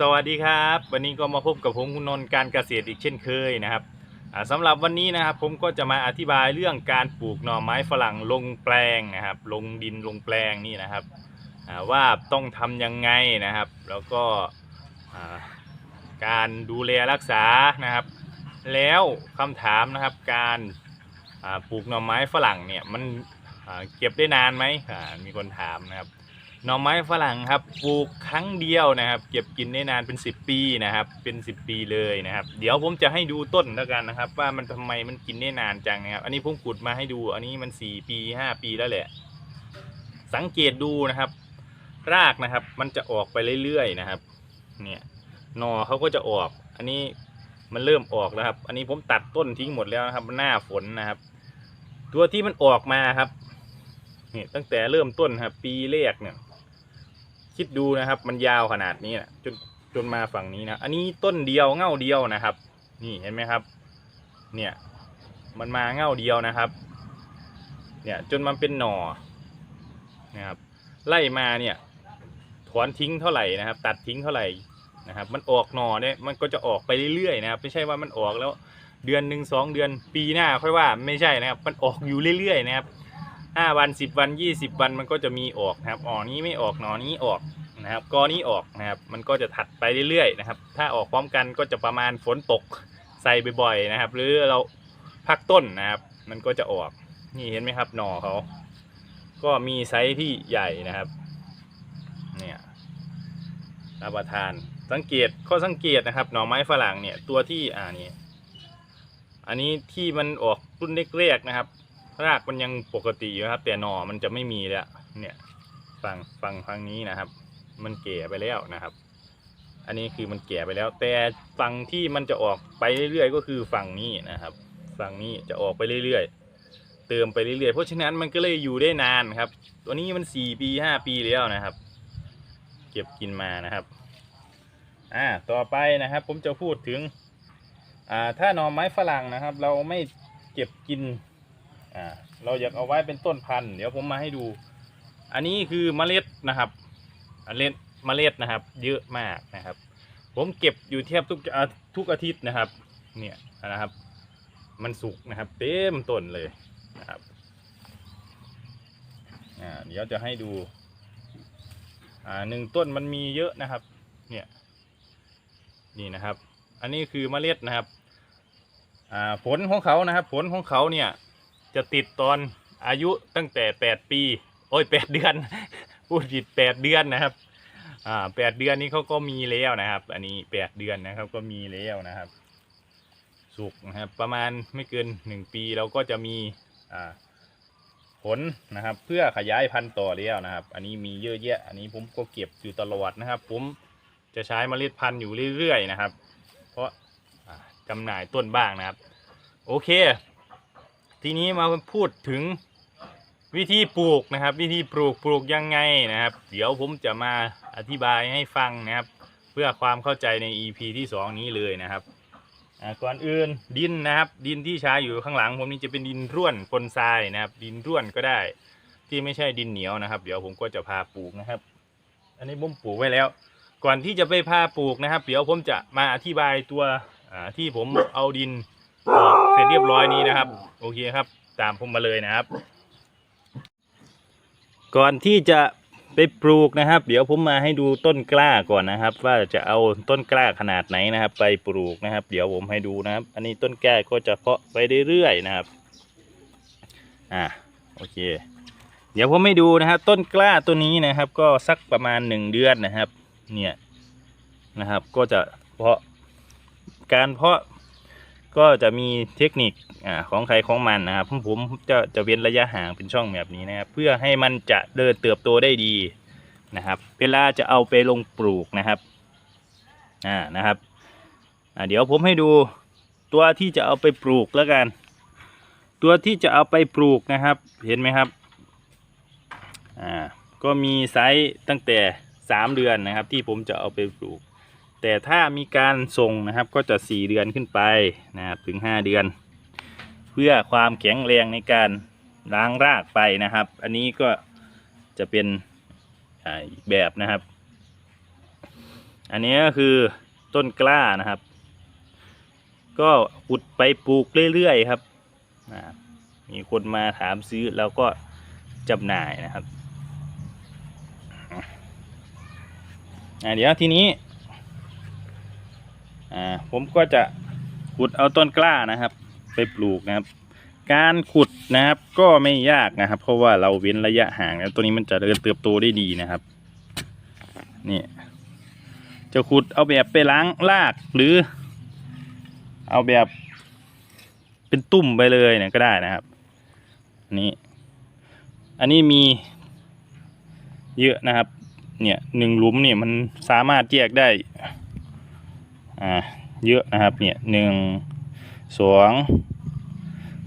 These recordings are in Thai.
สวัสดีครับ วันนี้ก็มาพบกับผมคุณนนท์การเกษตรอีกเช่นเคยนะครับอ่าสำหรับวันนี้นะครับผมก็จะมาอธิบายเรื่องการปลูกหน่อไม้ฝรั่งลงแปลงนะครับ ลงดินลงแปลงนี่นะครับว่าต้องทำยังไงนะครับ แล้วก็การดูแลรักษานะครับ แล้วคำถามนะครับการปลูกหน่อไม้ฝรั่งเนี่ยมันเก็บได้นานไหมมีคนถามนะครับ หน่อไม้ฝรั่งครับปลูกครั้งเดียวนะครับ เก็บกินได้นานเป็น 10 ปีนะครับ เป็น 10 ปีเลยนะครับ เดี๋ยวผมจะให้ดูต้นแล้วกันนะครับ ว่ามันทำไมมันกินได้นานจังนะครับ อันนี้ผมขุดมาให้ดู อันนี้มัน 4 ปี 5 ปีแล้วแหละ สังเกตดูนะครับ รากนะครับ มันจะออกไปเรื่อยๆนะครับ เนี่ยหน่อเขาก็จะออก อันนี้มันเริ่มออกแล้วครับ อันนี้ผมตัดต้นทิ้งหมดแล้วนะครับหน้าฝนนะครับ ตัวที่มันออกมาครับเนี่ยตั้งแต่เริ่มต้นครับปีแรกเนี่ย คิดดูนะครับ มันยาวขนาดนี้นะจนจนมาฝั่งนี้นะ อันนี้ต้นเดียวเง่าเดียวนะครับ นี่เห็นไหมครับ เนี่ย มันมาเง่าเดียวนะครับ เนี่ยจนมันเป็นหน่อนะครับ ไล่มาเนี่ยถอนทิ้งเท่าไหร่นะครับ ตัดทิ้งเท่าไหร่นะครับ มันออกหน่อเนี่ยมันก็จะออกไปเรื่อยๆนะครับ ไม่ใช่ว่ามันออกแล้วเดือนหนึ่งสองเดือนปีหน้าค่อยว่าไม่ใช่นะครับ มันออกอยู่เรื่อยๆนะครับ ห้าวันสิบวันยี่สิบวันมันก็จะมีออกนะครับอ่อนี้ไม่ออกหนอนี้ออกนะครับกอนี้ออกนะครับ มันก็จะถัดไปเรื่อยๆนะครับ ถ้าออกพร้อมกันก็จะประมาณฝนตกใส่บ่อยๆนะครับ หรือเราพักต้นนะครับ มันก็จะออกนี่เห็นไหมครับหน่อเขาก็มีไซส์ที่ใหญ่นะครับ เนี่ยรับประทานสังเกตข้อสังเกตนะครับ หน่อไม้ฝรั่งเนี่ยตัวที่อ่านี่อันนี้ที่มันออกรุ่นเล็กๆนะครับ รากมันยังปกติอยู่ครับ แต่หน่อมันจะไม่มีแล้วเนี่ยฝั่งฝั่งฝั่งนี้นะครับ มันแก่ไปแล้วนะครับ อันนี้คือมันแก่ไปแล้ว แต่ฝั่งที่มันจะออกไปเรื่อยๆก็คือฝั่งนี้นะครับ ฝั่งนี้จะออกไปเรื่อยๆเติมไปเรื่อยๆเพราะฉะนั้นมันก็เลยอยู่ได้นานครับ ตัวนี้มันสี่ปีห้าปีแล้วนะครับ เก็บกินมานะครับอ่าต่อไปนะครับ ผมจะพูดถึงอ่าถ้าหน่อไม้ฝรั่งนะครับ เราไม่เก็บกิน อ่าเราอยากเอาไว้เป็นต้นพันธุ์เดี๋ยวผมมาให้ดู อันนี้คือเมล็ดนะครับเมล็ดเมล็ดนะครับ เยอะมากนะครับ ผมเก็บอยู่แทบทุกอาทุกอาทิตย์นะครับ เนี่ยนะครับ มันสุกนะครับ เต็มต้นเลยนะครับอ่าเดี๋ยวจะให้ดูอ่าหนึ่งต้นมันมีเยอะนะครับ เนี่ยนี่นะครับ อันนี้คือเมล็ดนะครับอ่าผลของเขานะครับ ผลของเขาเนี่ย จะติดตอนอายุตั้งแต่แปดปี โอ้ยแปดเดือนพูดผิดแปดเดือนนะครับ อ่าแปดเดือนนี้เขาก็มีแล้วนะครับ อันนี้แปดเดือนนะครับก็มีแล้วนะครับ สุกนะครับประมาณไม่เกินหนึ่งปีเราก็จะมีอ่าผลนะครับเพื่อขยายพันธุ์ต่อแล้วนะครับ อันนี้มีเยอะแยะ อันนี้ผมก็เก็บอยู่ตลอดนะครับ ผมจะใช้เมล็ดพันธุ์อยู่เรื่อยๆนะครับ เพราะจำหน่ายต้นบ้างนะครับ โอเค ทีนี้มาพูดถึงวิธีปลูกนะครับ วิธีปลูกปลูกยังไงนะครับ เดี๋ยวผมจะมาอธิบายให้ฟังนะครับ เพื่อความเข้าใจใน EP ที่สองนี้เลยนะครับก่อนอื่นดินนะครับ ดินที่ใช้อยู่ข้างหลัง ผมนี่จะเป็นดินร่วนปนทรายนะครับ ดินร่วนก็ได้ ที่ไม่ใช่ดินเหนียวนะครับ เดี๋ยวผมก็จะพาปลูกนะครับ อันนี้ผมปลูกไว้แล้ว ก่อนที่จะไปพาปลูกนะครับ เดี๋ยวผมจะมาอธิบายตัวที่ผมเอาดิน กเสร็จเรียบร้อยนี้นะครับ โอเคครับ ตามผมมาเลยนะครับ ก่อนที่จะไปปลูกนะครับ เดี๋ยวผมมาให้ดูต้นกล้าก่อนนะครับ ว่าจะเอาต้นกล้าขนาดไหนนะครับ ไปปลูกนะครับ เดี๋ยวผมให้ดูนะครับ อันนี้ต้นกล้าก็จะเพาะไปเรื่อยๆนะครับ อ่าโอเค เดี๋ยวผมให้ดูนะครับ ต้นกล้าตัวนี้นะครับ ก็สักประมาณหนึ่งเดือนนะครับ เนี่ยนะครับ ก็จะเพาะการเพาะ ก็จะมีเทคนิคอของใครของมันนะครับผมผมจะจะเว้นระยะห่างเป็นช่องแบบนี้นะครับ เพื่อให้มันจะเดินเติบโตได้ดีนะครับ เวลาจะเอาไปลงปลูกนะครับอ่านะครับเดี๋ยวผมให้ดูตัวที่จะเอาไปปลูกแล้วกัน ตัวที่จะเอาไปปลูกนะครับ เห็นไหมครับอ่าก็มีไซส์ตั้งแต่สามเดือนนะครับ ที่ผมจะเอาไปปลูก แต่ถ้ามีการส่งนะครับก็จะ 4 เดือนขึ้นไปนะครับถึง 5 เดือน เพื่อความแข็งแรงในการล้างรากไปนะครับ อันนี้ก็จะเป็นอีกแบบนะครับ อันนี้ก็คือต้นกล้านะครับ ก็อุดไปปลูกเรื่อยๆครับมีคนมาถามซื้อแล้วก็จำหน่ายนะครับเดี๋ยวทีนี้ อ่าผมก็จะขุดเอาต้นกล้านะครับ ไปปลูกนะครับ การขุดนะครับก็ไม่ยากนะครับ เพราะว่าเราเว้นระยะห่างแล้วตัวนี้มันจะเริญเติบโตได้ดีนะครับนี่จะขุดเอาแบบไปล้างรากหรือ เอาแบบเป็นตุ่มไปเลยเนี่ยก็ได้นะครับอันนี้อันนี้มีเยอะนะครับ เนี่ยหนึ่งหลุมเนี่ยมันสามารถแยกได้ อ่าเยอะนะครับเนี่ยหนึ่งสอง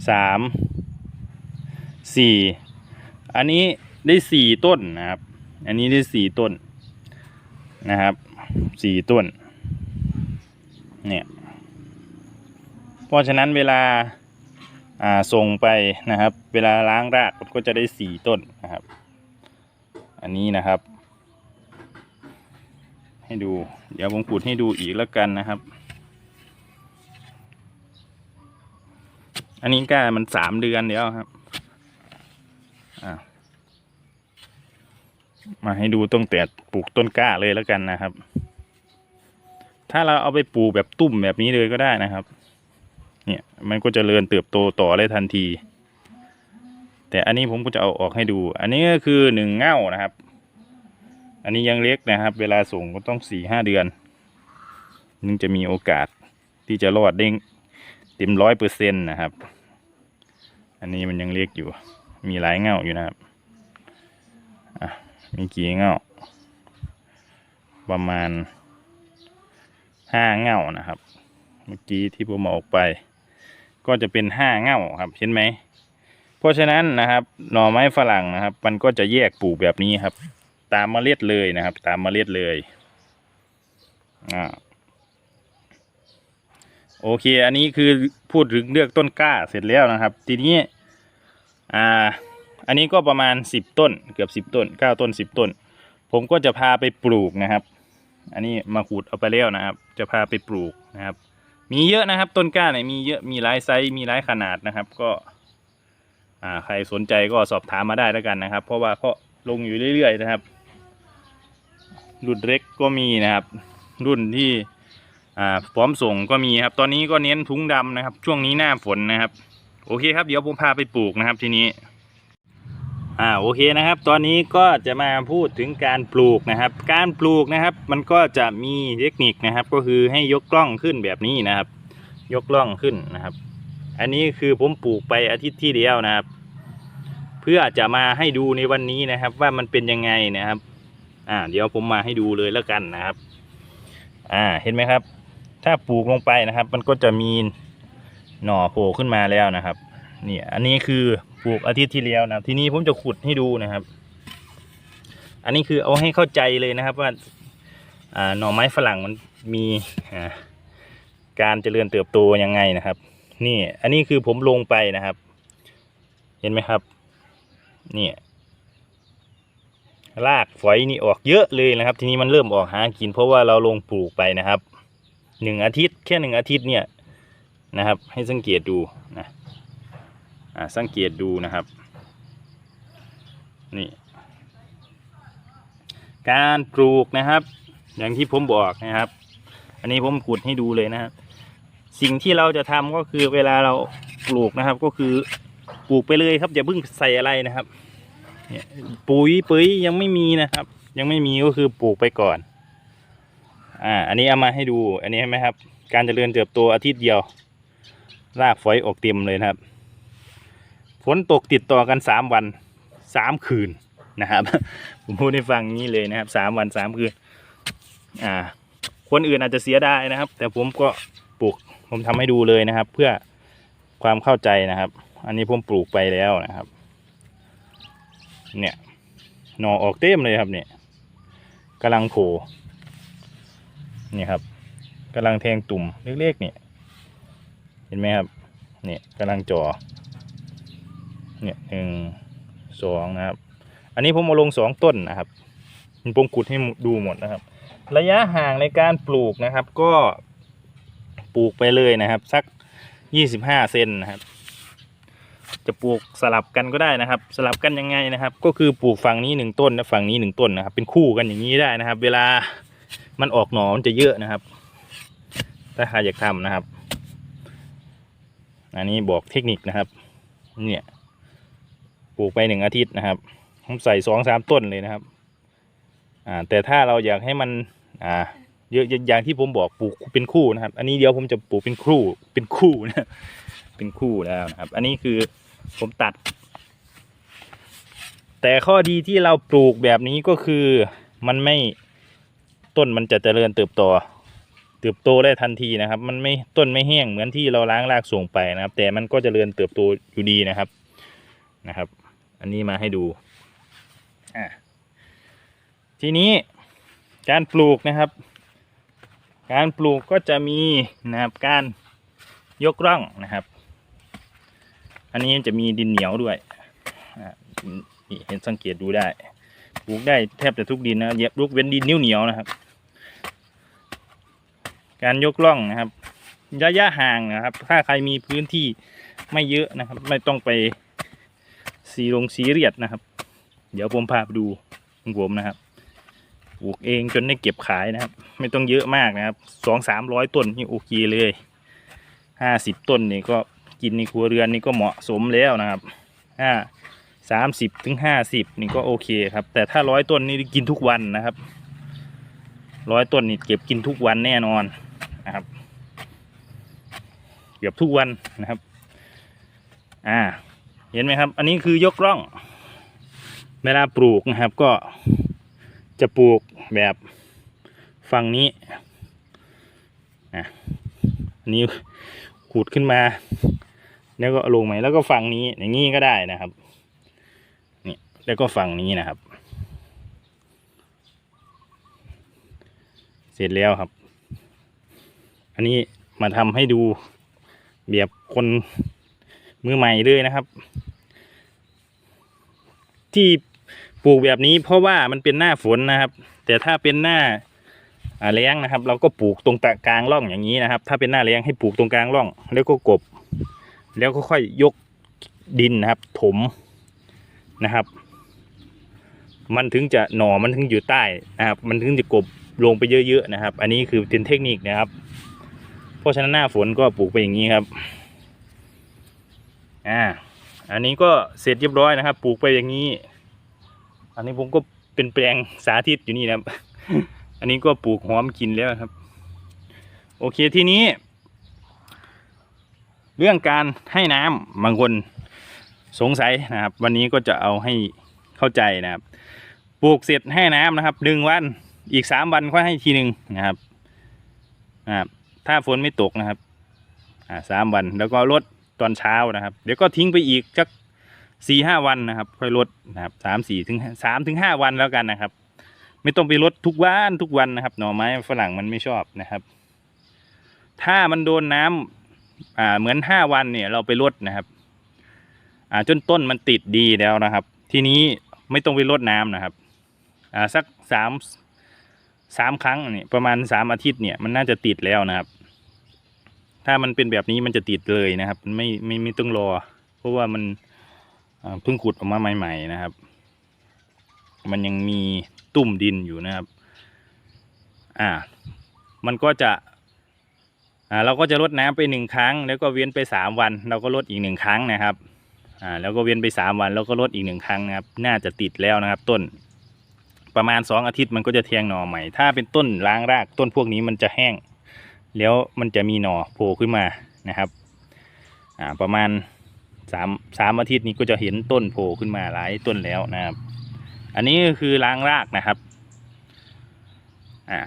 สามสี่อันนี้ได้สี่ต้นนะครับ อันนี้ได้สี่ต้นนะครับสี่ต้นเนี่ยเพราะฉะนั้นเวลาอ่าส่งไปนะครับ เวลาล้างรากมันก็จะได้สี่ต้นนะครับ อันนี้นะครับ ให้ดู เดี๋ยวผมขุดให้ดูอีกแล้วกันนะครับ อันนี้ก็มันสามเดือนเดียวครับมาให้ดูต้งแต่ปลูกต้นกล้าเลยแล้วกันนะครับ ถ้าเราเอาไปปลูกแบบตุ่มแบบนี้เลยก็ได้นะครับ เนี่ยมันก็จะเริญเติบโตต่อได้ทันที แต่อันนี้ผมก็จะเอาออกให้ดู อันนี้ก็คือหนึ่งเง่านะครับ อันนี้ยังเล็กนะครับ เวลาส่งก็ต้องสี่ห้าเดือนนึงจะมีโอกาสที่จะรอดเด้งเต็มร้อยเปอร์เซ็นต์นะครับ อันนี้มันยังเล็กอยู่ มีหลายเงาอยู่นะครับอะมีกี่เงาประมาณห้าเงานะครับ เมื่อกี้ที่ผมเอาออกไป ก็จะเป็นห้าเงาครับเห็นไหมเพราะฉะนั้นนะครับหน่อไม้ฝรั่งนะครับ มันก็จะแยกปลูกแบบนี้ครับ ตามเมล็ดเลยนะครับ ตามเมล็ดเลยอ่าโอเค อันนี้คือพูดถึงเลือกต้นกล้าเสร็จแล้วนะครับ ทีนี้อ่าอันนี้ก็ประมาณสิบต้น เกือบสิบต้นเก้าต้นสิบต้น ผมก็จะพาไปปลูกนะครับ อันนี้มาขูดเอาไปแล้วนะครับ จะพาไปปลูกนะครับ มีเยอะนะครับต้นกล้าเนี่ยมีเยอะมีหลายไซส์มีหลายขนาดนะครับ ก็อ่าใครสนใจก็สอบถามมาได้แล้วกันนะครับ เพราะว่าเขาลงอยู่เรื่อยๆนะครับ รุ่นเล็กก็มีนะครับ รุ่นที่พร้อมส่งก็มีครับ ตอนนี้ก็เน้นถุงดำนะครับ ช่วงนี้หน้าฝนนะครับ โอเคครับ เดี๋ยวผมพาไปปลูกนะครับทีนี้ อ่าโอเคนะครับ ตอนนี้ก็จะมาพูดถึงการปลูกนะครับ การปลูกนะครับ มันก็จะมีเทคนิคนะครับ ก็คือให้ยกกล้องขึ้นแบบนี้นะครับ ยกกล้องขึ้นนะครับ อันนี้คือผมปลูกไปอาทิตย์ที่เดียวนะครับ เพื่อจะมาให้ดูในวันนี้นะครับ ว่ามันเป็นยังไงนะครับ อ่า เดี๋ยวผมมาให้ดูเลยแล้วกันนะครับ อ่า เห็นไหมครับ ถ้าปลูกลงไปนะครับ มันก็จะมีหน่อโผล่ขึ้นมาแล้วนะครับ นี่อันนี้คือปลูกอาทิตย์ที่แล้วนะทีนี้ผมจะขุดให้ดูนะครับ อันนี้คือเอาให้เข้าใจเลยนะครับว่าอ่าหน่อไม้ฝรั่งมันมีการเจริญเติบโตยังไงนะครับ นี่อันนี้คือผมลงไปนะครับ เห็นไหมครับ นี่ รากฝอยนี่ออกเยอะเลยนะครับ ทีนี้มันเริ่มออกหากิน เพราะว่าเราลงปลูกไปนะครับหนึ่งอาทิตย์แค่หนึ่งอาทิตย์เนี่ยนะครับ ให้สังเกตดูนะอ่าสังเกตดูนะครับนี่การปลูกนะครับ อย่างที่ผมบอกนะครับ อันนี้ผมขุดให้ดูเลยนะครับ สิ่งที่เราจะทำก็คือเวลาเราปลูกนะครับ ก็คือปลูกไปเลยครับอย่าเพิ่งใส่อะไรนะครับ ปุ๋ยปุ๋ยยังไม่มีนะครับ ยังไม่มีก็คือปลูกไปก่อน อ่า อันนี้เอามาให้ดู อันนี้เห็นไหมครับ การเจริญเติบโตอาทิตย์เดียว รากฝอยออกเต็มเลยนะครับ ฝนตกติดต่อกันสามวันสามคืนนะครับ ผมพูดให้ฟังนี้เลยนะครับสามวันสามคืน อ่า คนอื่นอาจจะเสียดายนะครับ แต่ผมก็ปลูก ผมทำให้ดูเลยนะครับ เพื่อความเข้าใจนะครับ อันนี้ผมปลูกไปแล้วนะครับ เนี่ยหน่อออกเต็มเลยครับเนี่ยกำลังโผล่นี่ครับกำลังแทงตุ่มเล็กๆเนี่ยเห็นไหมครับเนี่ยกำลังจ่อเนี่ยหนึ่งสองนะครับ อันนี้ผมเอาลงสองต้นนะครับผมขุดให้ดูหมดนะครับ ระยะห่างในการปลูกนะครับ ก็ปลูกไปเลยนะครับ สักยี่สิบห้าเซนนะครับ จะปลูกสลับกันก็ได้นะครับ สลับกันยังไงนะครับ ก็คือปลูกฝั่งนี้หนึ่งต้นและฝั่งนี้หนึ่งต้นนะครับ เป็นคู่กันอย่างนี้ได้นะครับ เวลามันออกหนอมันจะเยอะนะครับ ถ้าใครอยากทำนะครับ อันนี้บอกเทคนิคนะครับ เนี่ยปลูกไปหนึ่งอาทิตย์นะครับผมใส่สองสามต้นเลยนะครับ อ่า แต่ถ้าเราอยากให้มัน อ่า เยอะอย่างที่ผมบอกปลูกเป็นคู่นะครับ อันนี้เดี๋ยวผมจะปลูกเป็นคู่ เป็นคู่นะ เป็นคู่แล้วนะครับ อันนี้คือ ผมตัด แต่ข้อดีที่เราปลูกแบบนี้ก็คือมันไม่ต้นมันจะเจริญเติบโตเติบโตได้ทันทีนะครับ มันไม่ต้นไม่แห้งเหมือนที่เราล้างรากส่งไปนะครับ แต่มันก็จเจริญเติบโตอยู่ดีนะครับนะครับ อันนี้มาให้ดูอ่าทีนี้การปลูกนะครับ การปลูกก็จะมีนะครับการยกร่องนะครับ อันนี้จะมีดินเหนียวด้วยนี่เห็นสังเกตดูได้ปลูกได้แทบจะทุกดินนะเย็บลูกเว้นดินนิ้วเหนียวนะครับ การยกล่องนะครับ ระยะห่างนะครับ ถ้าใครมีพื้นที่ไม่เยอะนะครับ ไม่ต้องไปสีลงสีเรียดนะครับ เดี๋ยวผมพาไปดูของผมนะครับปลูกเองจนได้เก็บขายนะครับ ไม่ต้องเยอะมากนะครับสองสามร้อยต้นนี่โอเคเลยห้าสิบต้นนี่ก็ กินในครัวเรือนนี่ก็เหมาะสมแล้วนะครับห้าสามสิบถึงห้าสิบนี่ก็โอเคครับ แต่ถ้าร้อยต้นนี่กินทุกวันนะครับร้อยต้นนี่เก็บกินทุกวันแน่นอนนะครับ เกือบทุกวันนะครับ อ่า เห็นไหมครับ อันนี้คือยกร่อง เวลาปลูกนะครับก็จะปลูกแบบฝั่งนี้อะอันนี้ขูดขึ้นมา แล้วก็ลงไหมแล้วก็ฝั่งนี้อย่างนี้ก็ได้นะครับนี่แล้วก็ฝั่งนี้นะครับ เสร็จแล้วครับ อันนี้มาทำให้ดูแบบคนมือใหม่เลยนะครับ ที่ปลูกแบบนี้เพราะว่ามันเป็นหน้าฝนนะครับ แต่ถ้าเป็นหน้าแล้งนะครับ เราก็ปลูกตรงกลางร่องอย่างนี้นะครับ ถ้าเป็นหน้าแล้งให้ปลูกตรงกลางร่อง แล้วก็กบ แล้วก็ค่อยยกดินนะครับ ถมนะครับ มันถึงจะหน่อมันถึงอยู่ใต้นะครับ มันถึงจะกบลงไปเยอะๆนะครับ อันนี้คือเป็นเทคนิคนะครับ เพราะฉะนั้นหน้าฝนก็ปลูกไปอย่างนี้ครับอ่าอันนี้ก็เสร็จเรียบร้อยนะครับ ปลูกไปอย่างนี้ อันนี้ผมก็เป็นแปลงสาธิตอยู่นี่นะครับ อันนี้ก็ปลูกหอมกินแล้วครับ โอเคทีนี้ เรื่องการให้น้ำบางคนสงสัยนะครับ วันนี้ก็จะเอาให้เข้าใจนะครับ ปลูกเสร็จให้น้ำนะครับหนึ่งวันอีกสามวันค่อยให้ทีหนึ่งนะครับนะครับถ้าฝนไม่ตกนะครับอ่าสามวันแล้วก็ลดตอนเช้านะครับ เดี๋ยวก็ทิ้งไปอีกสักสี่ห้าวันนะครับ ค่อยลดนะครับสามสี่ถึงสามถึงห้าวันแล้วกันนะครับ ไม่ต้องไปลดทุกวันทุกวันนะครับ หน่อไม้ฝรั่งมันไม่ชอบนะครับ ถ้ามันโดนน้ำ อ่าเหมือนห้าวันเนี่ยเราไปลดนะครับ อ่าจนต้นมันติดดีแล้วนะครับ ทีนี้ไม่ต้องไปลดน้ำนะครับ อ่าสักสามสามครั้งเนี่ยประมาณสามอาทิตย์เนี่ยมันน่าจะติดแล้วนะครับ ถ้ามันเป็นแบบนี้มันจะติดเลยนะครับไม่ไม่ไม่ต้องรอ เพราะว่ามันเพิ่งขุดออกมาใหม่ ๆนะครับ มันยังมีตุ่มดินอยู่นะครับ อ่า มันก็จะ อ่าเราก็จะลดน้ำไปหนึ่งครั้ง แล้วก็เว้นไปสามวัน เราก็ลดอีกหนึ่งครั้งนะครับอ่าแล้วก็เว้นไปสามวัน แล้วก็ลดอีกหนึ่งครั้งนะครับ น่าจะติดแล้วนะครับ ต้น ประมาณสองอาทิตย์มันก็จะแทงหน่อใหม่ ถ้าเป็นต้นล้างรากต้นพวกนี้มันจะแห้ง แล้วมันจะมีหน่อโผล่ขึ้นมานะครับอ่าประมาณสามสามอาทิตย์นี้ก็จะเห็นต้นโผล่ขึ้นมาหลายต้นแล้วนะครับ อันนี้ก็คือล้างรากนะครับ อ่า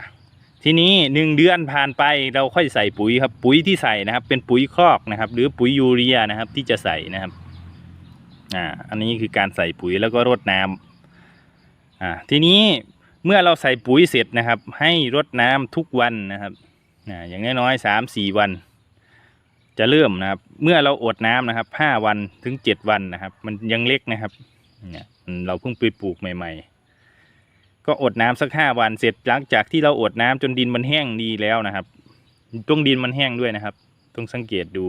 ทีนี้หนึ่งเดือนผ่านไปเราค่อยใส่ปุ๋ยครับ ปุ๋ยที่ใส่นะครับ เป็นปุ๋ยคอกนะครับ หรือปุ๋ยยูเรียนะครับ ที่จะใส่นะครับอ่าอันนี้คือการใส่ปุ๋ยแล้วก็รดน้ำอ่าทีนี้เมื่อเราใส่ปุ๋ยเสร็จนะครับ ให้รดน้ำทุกวันนะครับอ่าอย่างน้อยๆสามสี่วัน จะเริ่มนะครับ เมื่อเราอดน้ำนะครับห้าวันถึงเจ็ดวันนะครับ มันยังเล็กนะครับเนี่ยเราเพิ่งไปปลูกใหม่ ก็อดน้ำสักห้าวันเสร็จหลังจากที่เราอดน้ำจนดินมันแห้งดีแล้วนะครับต้องดินมันแห้งด้วยนะครับต้องสังเกตดู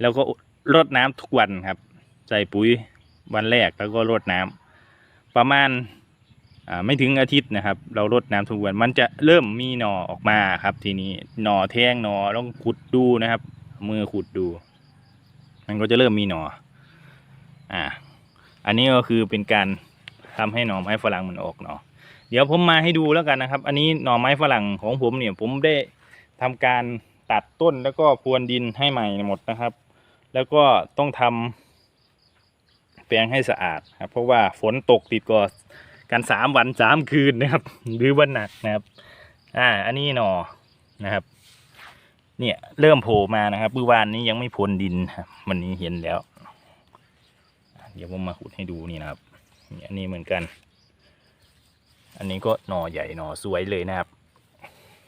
แล้วก็รดน้ำทุกวันครับ ใส่ปุ๋ยวันแรกแล้วก็รดน้ำประมาณไม่ถึงอาทิตย์นะครับ เรารดน้ำทุกวันมันจะเริ่มมีหน่อออกมาครับ ทีนี้หน่อแท่งหน่อต้องขุดดูนะครับ มือขุดดู มันก็จะเริ่มมีหน่ออ่าอันนี้ก็คือเป็นการ ทำให้หน่อไม้ฝรั่งมันออกหน่อเดี๋ยวผมมาให้ดูแล้วกันนะครับ อันนี้หน่อไม้ฝรั่งของผมเนี่ยผมได้ทำการตัดต้นแล้วก็พรวนดินให้ใหม่หมดนะครับ แล้วก็ต้องทำแปลงให้สะอาดครับ เพราะว่าฝนตกติดก่อกันสามวันสามคืนนะครับ หรือวันหนักนะครับ อ่า อันนี้หน่อนะครับ เนี่ยเริ่มโผล่มานะครับเมื่อวานนี้ยังไม่พรวนดินครับวันนี้เห็นแล้ว เดี๋ยวผมมาขุดให้ดูนี่นะครับ อันนี้เหมือนกัน อันนี้ก็หน่อใหญ่หน่อสวยเลยนะครับ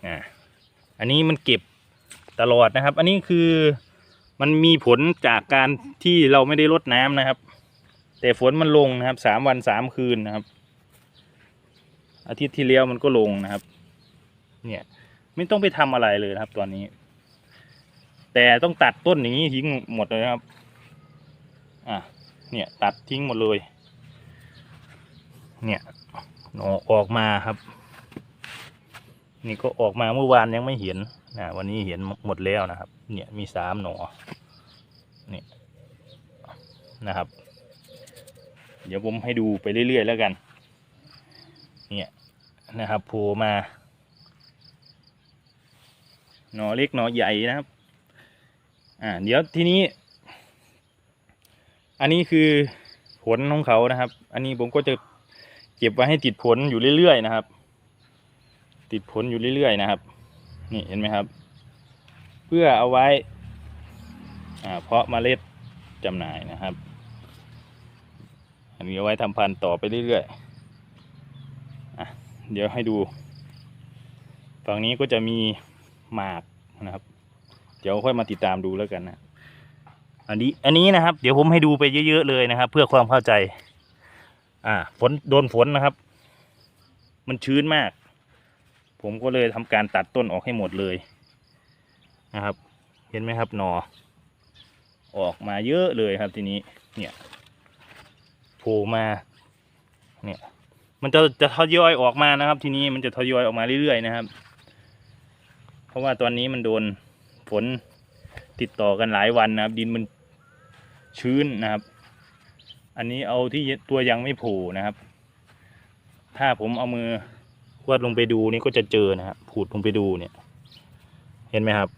อ่าอันนี้มันเก็บตลอดนะครับ อันนี้คือมันมีผลจากการที่เราไม่ได้รดน้ำนะครับ แต่ฝนมันลงนะครับสามวันสามคืนนะครับ อาทิตย์ที่แล้วมันก็ลงนะครับ เนี่ยไม่ต้องไปทำอะไรเลยนะครับตอนนี้ แต่ต้องตัดต้นอย่างนี้ทิ้งหมดเลยนะครับ อะเนี่ยตัดทิ้งหมดเลย เนี่ยหนอออกมาครับ นี่ก็ออกมาเมื่อวานยังไม่เห็นนะวันนี้เห็นหมดแล้วนะครับ เนี่ยมีสามหนอเนี่ยนะครับ เดี๋ยวผมให้ดูไปเรื่อยๆแล้วกัน เนี่ยนะครับโผล่มา หนอเล็กหนอใหญ่นะครับ อ่าเดี๋ยวทีนี้ อันนี้คือผลของเขานะครับ อันนี้ผมก็จะ เก็บไว้ให้ติดผลอยู่เรื่อยๆนะครับ ติดผลอยู่เรื่อยๆนะครับ นี่เห็นไหมครับ เพื่อเอาไว้เพาะเมล็ดจำหน่ายนะครับ อันนี้เอาไว้ทำพันธุ์ต่อไปเรื่อยๆเดี๋ยวให้ดูฝั่งนี้ก็จะมีหมากนะครับ เดี๋ยวค่อยมาติดตามดูแล้วกันนะ อันนี้อันนี้นะครับ เดี๋ยวผมให้ดูไปเยอะ ๆ เลยนะครับ เพื่อความเข้าใจ อ่าฝนโดนฝนนะครับ มันชื้นมาก ผมก็เลยทำการตัดต้นออกให้หมดเลยนะครับ เห็นไหมครับหนอ ออกมาเยอะเลยครับทีนี้เนี่ยโผล่มาเนี่ยมันจะจะทยอยออกมานะครับ ทีนี้มันจะทยอยออกมาเรื่อยๆนะครับ เพราะว่าตอนนี้มันโดนฝนติดต่อกันหลายวันนะครับ ดินมันชื้นนะครับ อันนี้เอาที่ตัวยังไม่ผล่นะครับ ถ้าผมเอามือวาดลงไปดูนี่ก็จะเจอนะครับขูดลงไปดูเนี่ย เห็นไหมครับ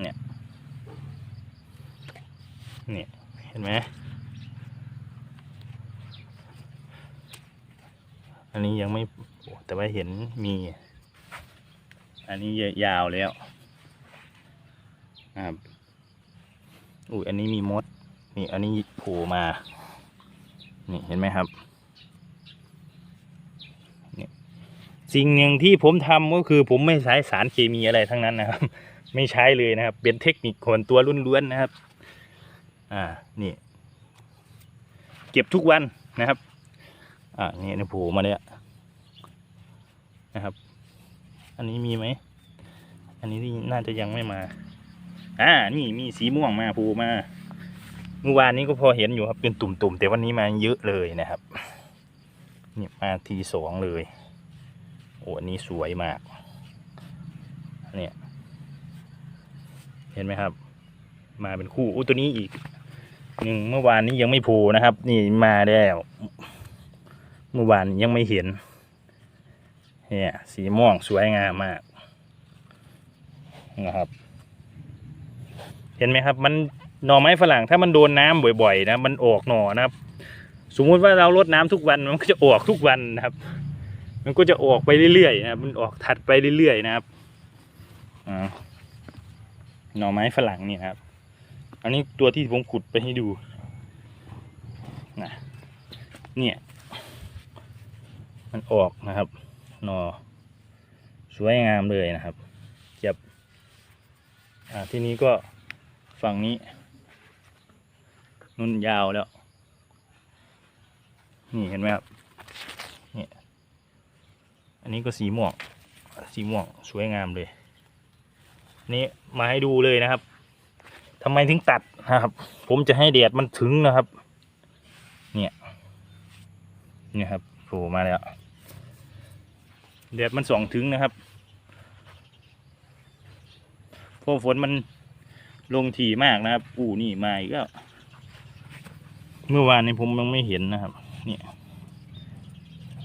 เนี่ยเนี่ยเห็นไหมอันนี้ยังไม่แต่ว่าเห็นมี อันนี้ยาวแล้วครับอุ้ยอันนี้มีมด นี่อันนี้โผล่มา นี่เห็นไหมครับนี่สิ่งหนึ่งที่ผมทำก็คือผมไม่ใช้สารเคมีอะไรทั้งนั้นนะครับ ไม่ใช้เลยนะครับ เป็นเทคนิคคนตัวล้วนๆนะครับ อ่านี่ เก็บทุกวันนะครับ อ่านี่นะโผล่มาเนี่ยนะครับ อันนี้มีไหม อันนี้น่าจะยังไม่มา อ่า นี่มีสีม่วงมาภูมา เมื่อวานนี้ก็พอเห็นอยู่ครับ เป็นตุ่มๆ แต่วันนี้มาเยอะเลยนะครับนี่มาทีสองเลย โอ้อันนี้สวยมาก เนี่ย เห็นไหมครับ มาเป็นคู่อู้ตัวนี้อีกหนึ่งเมื่อวานนี้ยังไม่โผล่นะครับ นี่มาแล้วเมื่อวานยังไม่เห็น เนี่ย สีม่วงสวยงามมากนะครับ เห็นไหมครับ มัน หน่อไม้ฝรั่งถ้ามันโดนน้ำบ่อยๆนะมันออกหน่อนะครับ สมมุติว่าเรารดน้ำทุกวันมันก็จะออกทุกวันนะครับ มันก็จะออกไปเรื่อยๆนะครับมันออกถัดไปเรื่อยๆนะครับหน่อไม้ฝรั่งเนี่นะครับ อันนี้ตัวที่ผมขุดไปให้ดูนะเนี่ย มันออกนะครับ หน่อสวยงามเลยนะครับเจ็บอ่าที่นี้ก็ฝั่งนี้ นุ่นยาวแล้ว นี่เห็นไหมครับนี่อันนี้ก็สีม่วง สีม่วงสวยงามเลย นี่มาให้ดูเลยนะครับทำไมถึงตัดนะครับ ผมจะให้แดดมันถึงนะครับ เนี่ยเนี่ยครับโผล่มาแล้วแดดมันส่องถึงนะครับพราะฝนมันลงถี่มากนะครับ อู้นี่มาอีกแล้ว เมื่อวานนี้ผมยังไม่เห็นนะครับ เนี่ย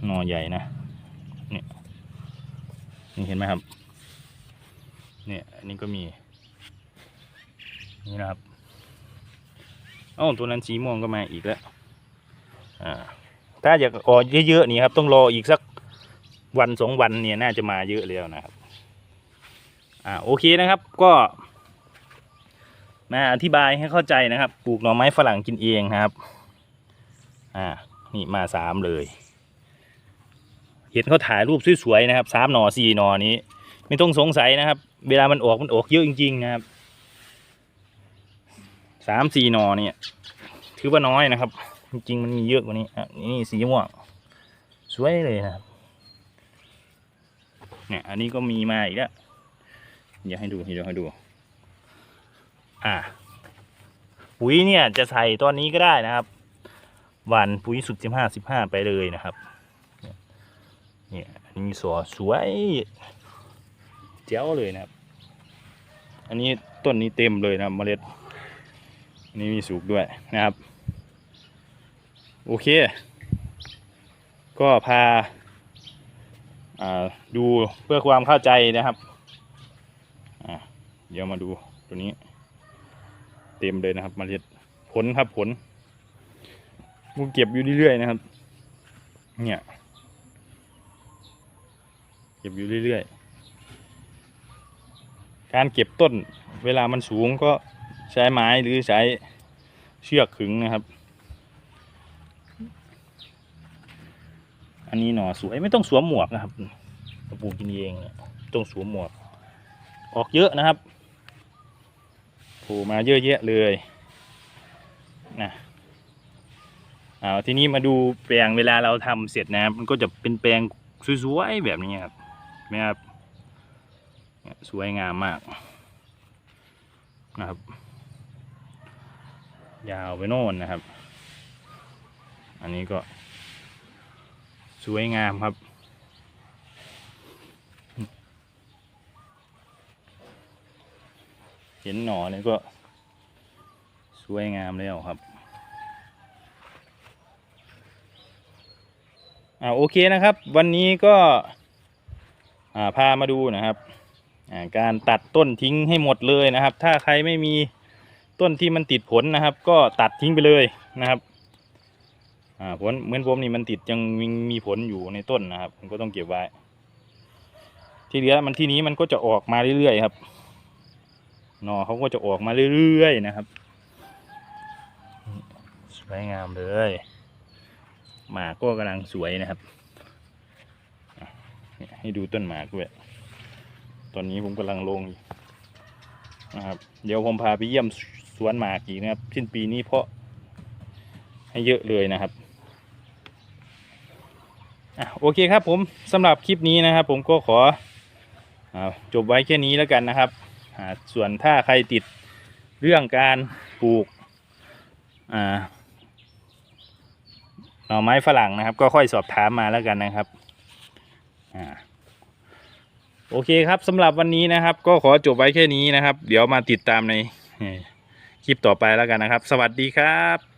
หนอใหญ่นะเนี่ยนี่เห็นไหมครับ เนี่ยอันนี้ก็มี นี่นะครับเอ้าตัวนั้นสีม่วงก็มาอีกแล้วอ่าถ้าอยากออกเยอะๆนี่ครับ ต้องรออีกสักวันสองวันเนี่ยน่าจะมาเยอะแล้วนะครับ อ่าโอเคนะครับก็ มาอธิบายให้เข้าใจนะครับปลูกหน่อไม้ฝรั่งกินเองครับ อ่า นี่มาสามเลย เห็นเขาถ่ายรูปสวยๆนะครับสามหน่อสี่หน่อนี้ ไม่ต้องสงสัยนะครับ เวลามันออกมันออกเยอะจริง ๆ นะครับสามสี่หน่อเนี่ย ถือว่าน้อยนะครับ จริงๆมันมีเยอะกว่านี้อะนี่สีม่วงสวยเลยนะครับเนี่ยอันนี้ก็มีมาอีกแล้วเดี๋ยวให้ดูเดี๋ยวให้ดู อ่าปุ๋ยเนี่ยจะใส่ตอนนี้ก็ได้นะครับหวานปุ๋ยสุดสิบห้าสิบห้าไปเลยนะครับเนี่ยอันนี้สวสวยเจ๋วเลยนะครับ อันนี้ต้นนี้เต็มเลยนะครับเมล็ดอันนี้มีสุกด้วยนะครับ โอเค ก็พาดูเพื่อความเข้าใจนะครับ เดี๋ยวมาดูตัวนี้ เต็มเลยนะครับเมล็ดผลครับผลกูเก็บอยู่เรื่อยๆนะครับ เนี่ย เก็บอยู่เรื่อยๆ การเก็บต้น เวลามันสูงก็ใช้ไม้หรือใช้เชือกขึงนะครับ อันนี้หน่อสวยไม่ต้องสวมหมวกนะครับปลูกกินเองเนี่ยต้องสวมหมวก ออกเยอะนะครับ ผล่มาเยอะแยะเลยนะเอาทีนี้มาดูแปลงเวลาเราทำเสร็จนะมันก็จะเป็นแปลงสวยๆแบบนี้ครับเห็นะครับสวยงามมากนะครับ ยาวไปโน่นนะครับ อันนี้ก็ สวยงามครับ เห็นหนอเนี่ยก็สวยงามแล้วครับอ่าโอเคนะครับ วันนี้ก็อ่าพามาดูนะครับอ่าการตัดต้นทิ้งให้หมดเลยนะครับ ถ้าใครไม่มีต้นที่มันติดผลนะครับ ก็ตัดทิ้งไปเลยนะครับอ่าผลเหมือนผมนี่มันติดยังมีมีผลอยู่ในต้นนะครับผมก็ต้องเก็บไว้ ที่เหลือมันที่นี้มันก็จะออกมาเรื่อยๆครับ หนอเขาก็จะออกมาเรื่อยๆนะครับ สวยงามเลยหมากก็กำลังสวยนะครับอะเนี่ยให้ดูต้นหมากด้วย ตอนนี้ผมกำลังลงอยู่นะครับ เดี๋ยวผมพาไปเยี่ยมสวนหมากอีกนะครับ สิ้นปีนี้เพาะให้เยอะเลยนะครับอะโอเคครับผมสำหรับคลิปนี้นะครับ ผมก็ขออาจบไว้แค่นี้แล้วกันนะครับอ่า ส่วนถ้าใครติดเรื่องการปลูกหน่อไม้ฝรั่งนะครับ ก็ค่อยสอบถามมาแล้วกันนะครับอโอเคครับสำหรับวันนี้นะครับ ก็ขอจบไว้แค่นี้นะครับ เดี๋ยวมาติดตามในคลิปต่อไปแล้วกันนะครับ สวัสดีครับ